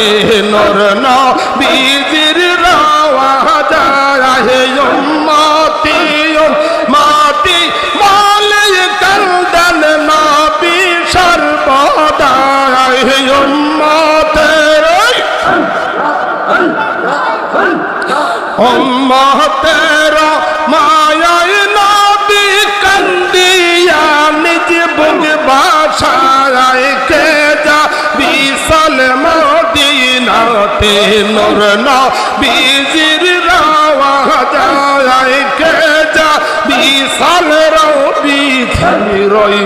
নাতে নর নবীজির রাওয়া যায় উম্মতি উম্মতি বলে কান্দন নবী সর্বদা উম্মতের নূর নবীজির রাওয়া যায় কে যা বিশাল রবি রই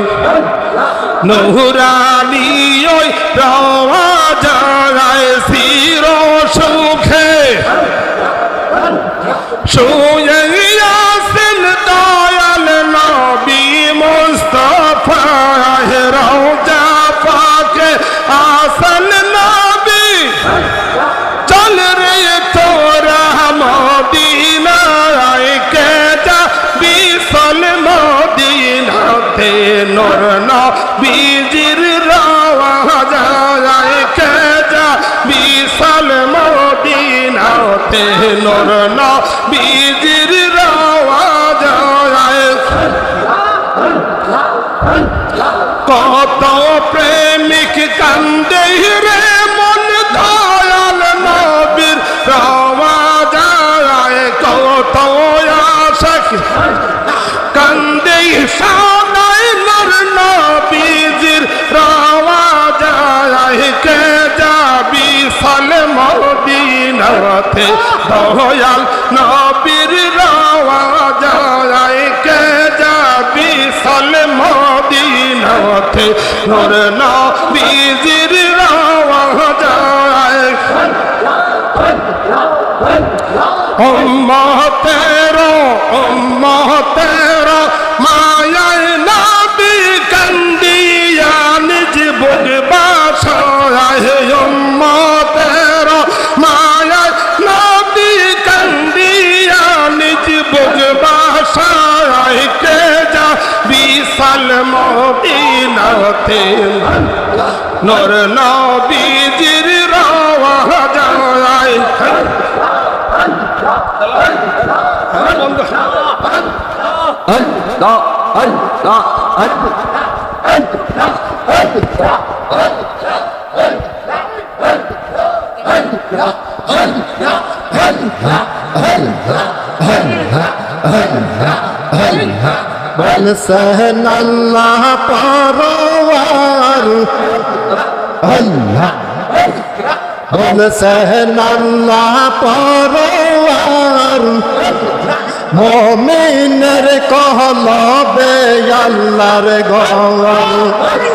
নুরানি ওই রাওয়া যায় শির সুখে। শুয়েছিলেন দয়াল নবী মুস্তফা রওজা পাকে আসল নূর নবীজির রাওয়া যায় বিশাল মদিনাতে নূর নবীজির রাওয়া কত প্রেমিক কান্দে রে মন দয়াল নবীর রাওয়া যায় কত আশক কান্দে সানাই মদিনাতে দয়াল নবীর রাওয়া যায় কে যাবি ফল মদিনাতে? নর নবীজির রাওয়া যায় উম্মহ তেরো উম্মহ তেরো মায়ায় বিশাল মদিনাতে নর নবীজির রাওয়া যায় Allah, Allah, Allah. বলছেন আল্লাহ পরওয়ার আল্লাহ বলছেন আল্লাহ। পরওয়ার মমিনের কহলবে আল্লাহর গর